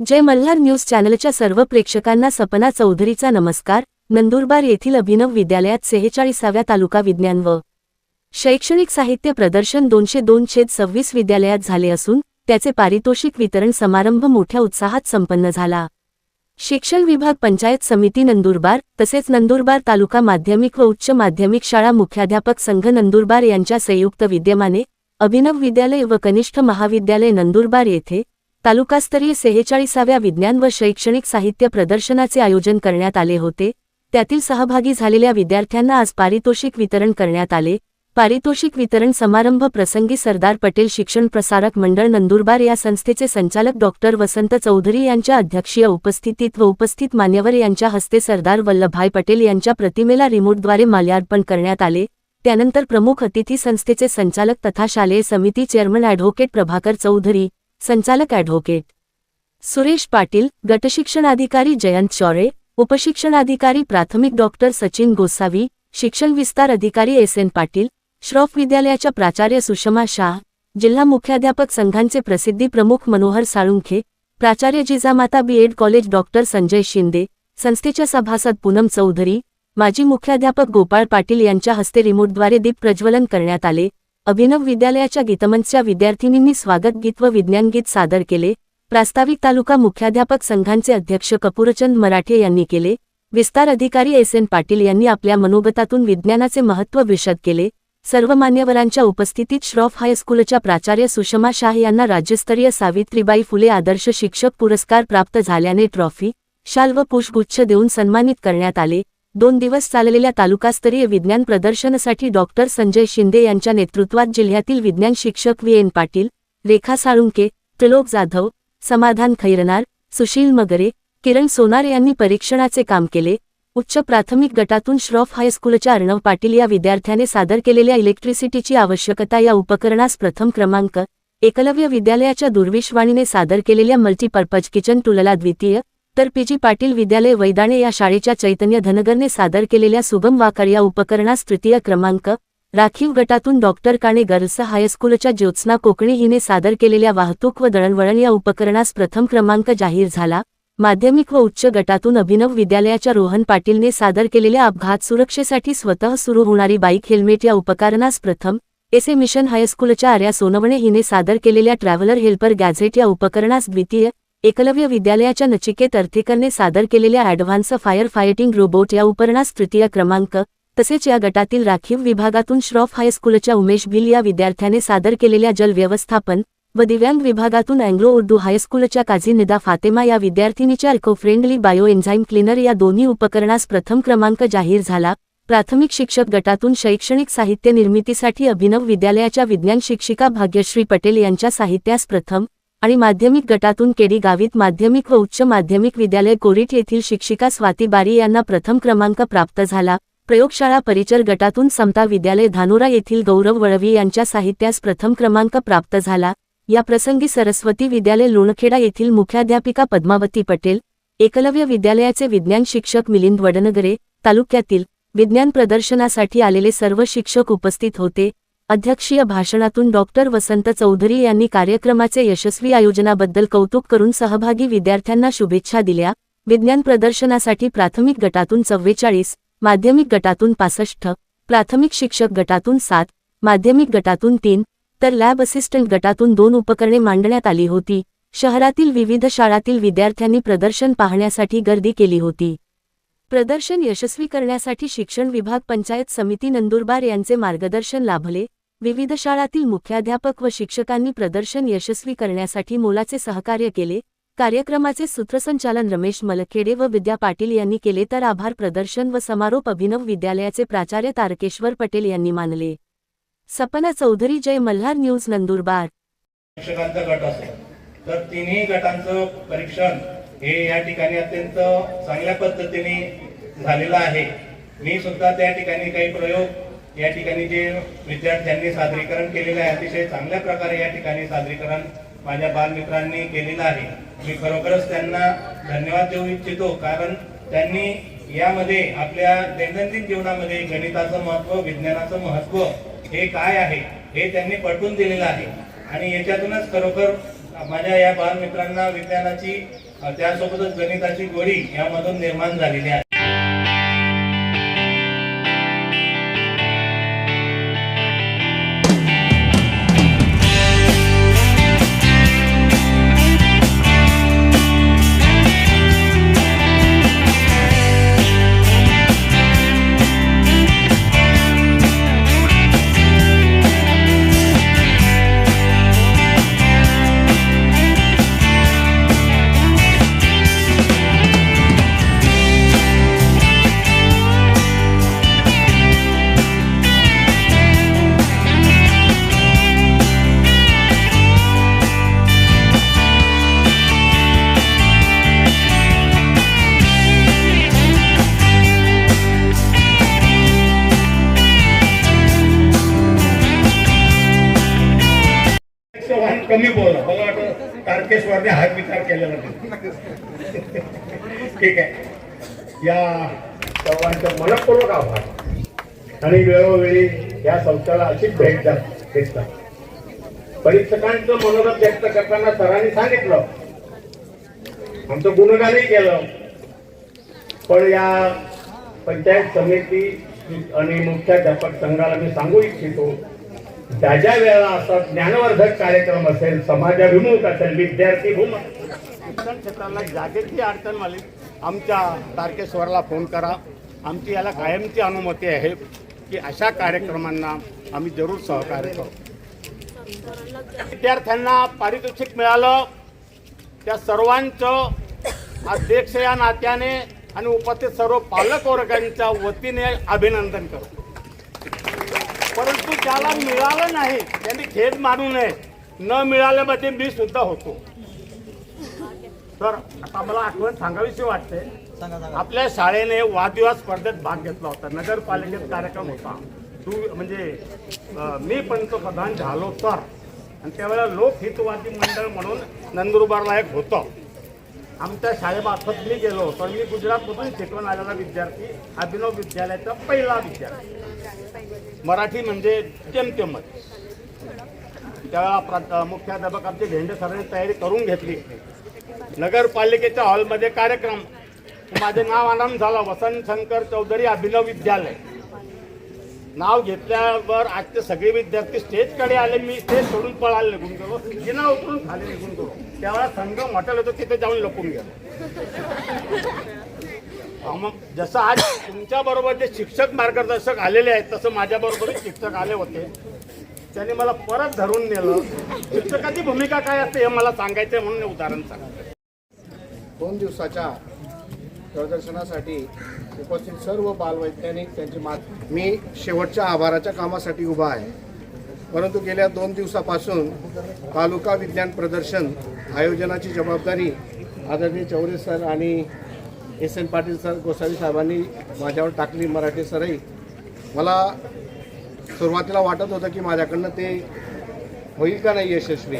जय Malhar news चॅनलच्या सर्व प्रेक्षकांना सपना चौधरीचा नमस्कार. नंदुरबार येथील अभिनव विद्यालयात सेहेचाळीसाव्या तालुका विज्ञान व शैक्षणिक साहित्य प्रदर्शन दोनशे दोन छेद सव्वीस विद्यालयात झाले असून त्याचे पारितोषिक वितरण समारंभ मोठ्या उत्साहात संपन्न झाला. शिक्षण विभाग पंचायत समिती नंदुरबार तसेच नंदुरबार तालुका माध्यमिक व उच्च माध्यमिक शाळा मुख्याध्यापक संघ नंदुरबार यांच्या संयुक्त विद्यमाने अभिनव विद्यालय व कनिष्ठ महाविद्यालय नंदुरबार येथे तालुकास्तरीय सेहेचाळीसाव्या विज्ञान व शैक्षणिक साहित्य प्रदर्शनाचे आयोजन करण्यात आले होते. त्यातील सहभागी झालेल्या विद्यार्थ्यांना आज पारितोषिक वितरण करण्यात आले. पारितोषिक वितरण समारंभ प्रसंगी सरदार पटेल शिक्षण प्रसारक मंडळ नंदुरबार या संस्थेचे संचालक डॉक्टर वसंत चौधरी यांच्या अध्यक्षीय उपस्थितीत व उपस्थित मान्यवर यांच्या हस्ते सरदार वल्लभभाई पटेल यांच्या प्रतिमेला रिमोटद्वारे माल्यार्पण करण्यात आले. त्यानंतर प्रमुख अतिथी संस्थेचे संचालक तथा शालेय समिती चेअरमन ॲडव्होकेट प्रभाकर चौधरी संचालक ॲडव्होकेट सुरेश पाटील गटशिक्षणाधिकारी जयंत चौरे उपशिक्षणाधिकारी प्राथमिक डॉक्टर सचिन गोसावी शिक्षण विस्तार अधिकारी एस एन पाटील श्रॉफ विद्यालयाच्या प्राचार्य सुषमा शाह जिल्हा मुख्याध्यापक संघांचे प्रसिद्धी प्रमुख मनोहर साळुंखे प्राचार्य Jijamata B Ed college doctor Sanjay Shinde संस्थेच्या सभासद पूनम चौधरी माजी मुख्याध्यापक गोपाळ पाटील यांच्या हस्ते रिमोटद्वारे दीप प्रज्वलन करण्यात आले. अभिनव विद्यालयाच्या गीतमंचच्या विद्यार्थिनींनी स्वागत गीत व विज्ञान गीत सादर केले. प्रास्ताविक तालुका मुख्याध्यापक संघांचे अध्यक्ष कपूरचंद मराठे यांनी केले. विस्तार अधिकारी एस एन पाटील यांनी आपल्या मनोगतातून विज्ञानाचे महत्त्व विशद केले. सर्व मान्यवरांच्या उपस्थितीत श्रॉफ हायस्कूलच्या प्राचार्य सुषमा शाह यांना राज्यस्तरीय सावित्रीबाई फुले आदर्श शिक्षक पुरस्कार प्राप्त झाल्याने ट्रॉफी शाल व पुष्पगुच्छ देऊन सन्मानित करण्यात आले. दोन दिवस चाललेल्या तालुकास्तरीय विज्ञान प्रदर्शनासाठी डॉक्टर संजय शिंदे यांच्या नेतृत्वात जिल्ह्यातील विज्ञान शिक्षक व्ही. एन. पाटील रेखा साळुंके त्रिलोक जाधव समाधान खैरनार सुशील मगरे किरण सोनार यांनी परीक्षणाचे काम केले. उच्च प्राथमिक गटातून श्रॉफ हायस्कूलच्या अर्णव पाटील या विद्यार्थ्याने सादर केलेल्या इलेक्ट्रिसिटीची आवश्यकता या उपकरणास प्रथम क्रमांक एकलव्य विद्यालयाच्या दुर्विश्वाणीने सादर केलेल्या मल्टीपर्पज किचन टूलला द्वितीय तर पीजी पाटील विद्यालय वैदाणे या शाळेच्या चैतन्य धनगरने सादर केलेल्या सुगम वाकर या उपकरणास तृतीय क्रमांक राखीव गटातून डॉक्टर काणे गर्ल्स हायस्कूलच्या ज्योत्स्ना कोकणी हिने सादर केलेल्या वाहतूक व दळणवळण या उपकरणास प्रथम क्रमांक जाहीर झाला. माध्यमिक व उच्च गटातून अभिनव विद्यालयाच्या रोहन पाटीलने सादर केलेल्या अपघात सुरक्षेसाठी स्वतः सुरू होणारी बाईक हेल्मेट या उपकरणास प्रथम एसे. मिशन हायस्कूलच्या आर्या सोनवणे हिने सादर केलेल्या ट्रॅव्हलर हेल्पर गॅझेट या उपकरणास द्वितीय एकलव्य विद्यालयाच्या नचिकेत अर्थेकरने सादर केलेल्या ॲडव्हान्स फायर फायटिंग रोबोट या उपकरणास तृतीय क्रमांक तसेच या गटातील राखीव विभागातून श्रॉफ हायस्कूलच्या उमेश भिल या विद्यार्थ्याने सादर केलेल्या जल व्यवस्थापन व दिव्यांग विभागातून अँग्लो उर्दू हायस्कूलच्या काझी निदा फातेमा या विद्यार्थिनीच्या eco friendly bio enzyme cleaner या दोन्ही उपकरणास प्रथम क्रमांक जाहीर झाला. प्राथमिक शिक्षक गटातून शैक्षणिक साहित्य निर्मितीसाठी अभिनव विद्यालयाच्या विज्ञान शिक्षिका भाग्यश्री पटेल यांच्या साहित्यास प्रथम आणि माध्यमिक गटातून केडी गावित माध्यमिक व उच्च माध्यमिक विद्यालय कोरिट येथील शिक्षिका स्वाती बारी यांना प्रथम क्रमांक प्राप्त झाला. प्रयोगशाळा परिचर गटातून समता विद्यालय धानुरा येथील गौरव वळवी यांच्या साहित्यास प्रथम क्रमांक प्राप्त झाला. या प्रसंगी सरस्वती विद्यालय लोणखेडा येथील मुख्याध्यापिका पद्मावती पटेल एकलव्य विद्यालयाचे विज्ञान शिक्षक मिलिंद वडनगरे तालुक्यातील विज्ञान प्रदर्शनासाठी आलेले सर्व शिक्षक उपस्थित होते. अध्यक्षीय भाषणातून डॉक्टर वसंत चौधरी यांनी कार्यक्रमाचे यशस्वी आयोजनाबद्दल कौतुक करून सहभागी विद्यार्थ्यांना शुभेच्छा दिल्या. विज्ञान प्रदर्शनासाठी प्राथमिक गटातून चव्वेचाळीस माध्यमिक गटातून पासष्ट प्राथमिक शिक्षक गटातून सात माध्यमिक गटातून तीन तर लॅब असिस्टंट गटातून दोन उपकरणे मांडण्यात आली होती. शहरातील विविध शाळातील विद्यार्थ्यांनी प्रदर्शन पाहण्यासाठी गर्दी केली होती. प्रदर्शन यशस्वी करण्यासाठी शिक्षण विभाग पंचायत समिती नंदुरबार यांचे मार्गदर्शन लाभले. विविध शाळातील मुख्याध्यापक व शिक्षकांनी प्रदर्शन यशस्वी करण्यासाठी मोलाचे सहकार्य केले. कार्यक्रमाचे सूत्रसंचालन रमेश मलखेडे व विद्या पाटील यांनी केले तर आभार प्रदर्शन व समारोप अभिनव विद्यालयाचे प्राचार्य तारकेश्वर पटेल यांनी मानले. सपना चौधरी जय मल्हार न्यूज नंदुरबार. शिक्षकांचा गट असेल तर तिन्ही गटांचं परीक्षण हे या ठिकाणी अत्यंत चांगल्या पद्धतीने झालेलं आहे. मी सुद्धा त्या ठिकाणी काही प्रयोग या ठिकाणी जे विद्यार्थ्यांनी सादरीकरण केलेलं आहे अतिशय चांगल्या प्रकारे या ठिकाणी सादरीकरण माझ्या बालमित्रांनी केलेलं आहे. मी खरोखरच त्यांना धन्यवाद देऊ इच्छितो कारण त्यांनी यामध्ये आपल्या दैनंदिन जीवनामध्ये गणिताचं महत्त्व विज्ञानाचं महत्त्व हे काय आहे हे त्यांनी पटवून दिलेलं आहे. आणि याच्यातूनच खरोखर माझ्या या बालमित्रांना विज्ञानाची त्यासोबतच गणिताची गोडी यामधून निर्माण झालेली आहे. कमी बोला मला वाटतं तारकेश्वरने हा विचार केलेला नाही. ठीक आहे. या सर्वांचं मनपूर्वक आभार. आणि वेळोवेळी या संस्थेला अशीच भेट भेटतात परीक्षकांचं मनोरथ व्यक्त करताना सरांनी सांगितलं. आमचं गुणगानही केलं. पण या पंचायत समिती आणि मुख्याध्यापक संघाला मी सांगू इच्छितो ज्या ज्या वेळेला असा ज्ञानवर्धक कार्यक्रम असेल समाजाभिमुख असेल विद्यार्थीभूम शिक्षण क्षेत्राला जागेची अडचण आली आमच्या तारकेश्वरला फोन करा. आमची याला कायमची अनुमती आहे की अशा कार्यक्रमांना आम्ही जरूर सहकार्य करू. विद्यार्थ्यांना पारितोषिक मिळालं. त्या सर्वांचं अध्यक्ष या नात्याने आणि उपस्थित सर्व पालक वर्गांच्या वतीने अभिनंदन करू. परंतु ज्याला मिळालं नाही? त्यांनी खेद मानू नये. न मिळाल्यामध्ये मी सुद्धा होतो. तर आता मला आठवण सांगावीशी वाटते. आपल्या शाळेने वादविवाद स्पर्धेत भाग घेतला होता. नगरपालिकेत कार्यक्रम होता. तू म्हणजे मी पंतप्रधान झालो तर. आणि त्यावेळेला लोकहितवादी मंडळ म्हणून नंदुरबारला एक होतं. आमच्या शाळेमार्फत मी गेलो तर मी गुजरातमधून शिकवून आलेला विद्यार्थी अभिनव विद्यालयाचा पहिला विद्यार्थी. मराठी म्हणजे जेमतेमच त्या प्रा- मुख्याध्यापक आमचे भेंडे सरांनी तयारी करून घेतली. नगरपालिकेच्या हॉलमध्ये कार्यक्रम. माझे नाव आनंद झाला. वसंत शंकर चौधरी अभिनव विद्यालय. नाव घेतल्यावर आजचे सगळे विद्यार्थी स्टेजकडे आले. मी स्टेज सोडून पळाले निघून गेलो. जिना उतरून खाली निघून गेलो. त्यावेळेला संगम हॉटेल होतं तिथे जाऊन लपून गेलो. मग जसं आज तुमच्या बरोबर जे शिक्षक मार्गदर्शक आलेले आहेत तसं माझ्याबरोबरच शिक्षक आले होते. त्यांनी मला परत धरून नेलं. शिक्षकाची भूमिका काय असते हे मला सांगायचं म्हणून उदाहरण सांगा दोन दिवसाच्या प्रदर्शनासाठी उपस्थित सर्व बालवैज्ञानिक त्यांची मात मी शेवटच्या आभाराच्या कामासाठी उभा आहे. परंतु गेल्या दोन दिवसापासून तालुका विज्ञान प्रदर्शन आयोजनाची जबाबदारी आदरणीय चौरे सर आणि S N Patil sir Gosavi साहेबांनी माझ्यावर टाकली मराठी सरही मला सुरुवातीला वाटत होतं की माझ्याकडनं ते होईल का नाही यशस्वी